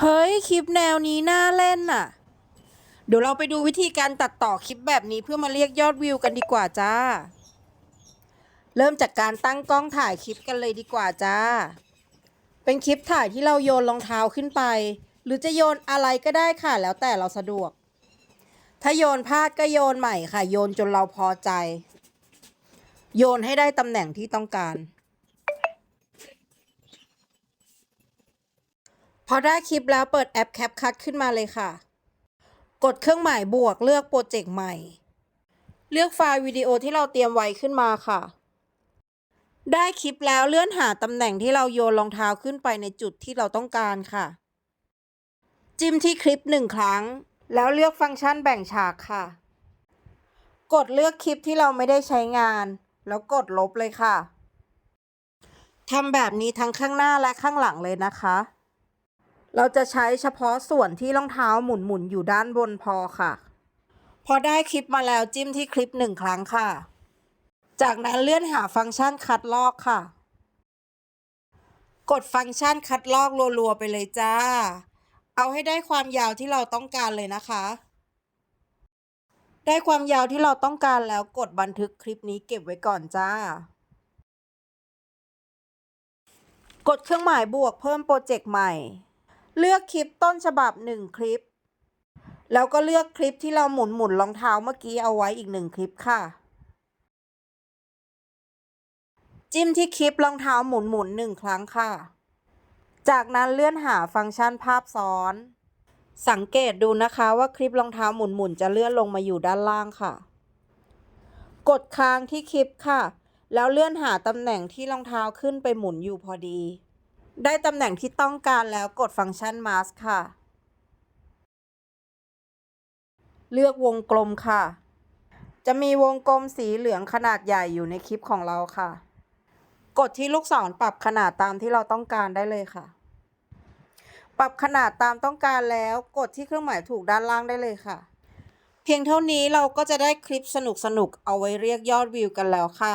เฮ้ย คลิปแนวนี้น่าเล่นน่ะ เดี๋ยวเราไปดูวิธีการตัดต่อคลิปแบบนี้เพื่อมาเรียกยอดวิวกันดีกว่าจ้า เริ่มจากการตั้งกล้องถ่ายคลิปกันเลยดีกว่าจ้า เป็นคลิปถ่ายที่เราโยนรองเท้าขึ้นไป หรือจะโยนอะไรก็ได้ค่ะแล้วแต่เราสะดวก ถ้าโยนพลาดก็โยนใหม่ค่ะ โยนจนเราพอใจ โยนให้ได้ตำแหน่งที่ต้องการ พอได้คลิปแล้วเปิดแอปแคปคั t ขึ้นมาเลยค่ะ กดเครื่องหมายบวกเลือกโปรเจกต์ใหม่ เลือกไฟล์วิดีโอที่เราเตรียมไว้ขึ้นมาค่ะ ได้คลิปแล้วเลื่อนหาตำแหน่งที่เราโยนรองเท้าขึ้นไปในจุดที่เราต้องการค่ะ จิ้มที่คลิปหนึ่งครั้ง แล้วเลือกฟังก์ชันแบ่งฉากค่ะ กดเลือกคลิปที่เราไม่ได้ใช้งาน แล้วกดลบเลยค่ะทำแบบนี้ทั้งข้างหน้าและข้างหลังเลยนะคะ เราจะใช้เฉพาะส่วนที่รองเท้าหมุนๆอยู่ด้านบนพอค่ะ พอได้คลิปมาแล้วจิ้มที่คลิปหนึ่งครั้งค่ะ จากนั้นเลื่อนหาฟังก์ชันคัดลอกค่ะ กดฟังก์ชันคัดลอกรัวๆไปเลยจ้า เอาให้ได้ความยาวที่เราต้องการเลยนะคะ ได้ความยาวที่เราต้องการแล้วกดบันทึกคลิปนี้เก็บไว้ก่อนจ้ากดเครื่องหมายบวกเพิ่มโปรเจกต์ใหม่ เลือกคลิปต้นฉบับหนึ่งคลิป แล้วก็เลือกคลิปที่เราหมุนหมุนรองเท้าเมื่อกี้เอาไว้อีกหนึ่งคลิปค่ะ จิ้มที่คลิปรองเท้าหมุนหมุนหนึ่งครั้งค่ะ จากนั้นเลื่อนหาฟังก์ชันภาพซ้อน สังเกตดูนะคะว่าคลิปรองเท้าหมุนหมุนจะเลื่อนลงมาอยู่ด้านล่างค่ะ กดค้างที่คลิปค่ะ แล้วเลื่อนหาตำแหน่งที่รองเท้าขึ้นไปหมุนอยู่พอดี ได้ตำแหน่งที่ต้องการแล้วกดฟังก์ชัน mask ค่ะ เลือกวงกลมค่ะ จะมีวงกลมสีเหลืองขนาดใหญ่อยู่ในคลิปของเราค่ะ กดที่ลูกศรปรับขนาดตามที่เราต้องการได้เลยค่ะ ปรับขนาดตามต้องการแล้วกดที่เครื่องหมายถูกด้านล่างได้เลยค่ะ เพียงเท่านี้เราก็จะได้คลิปสนุกๆเอาไว้เรียกยอดวิวกันแล้วค่ะ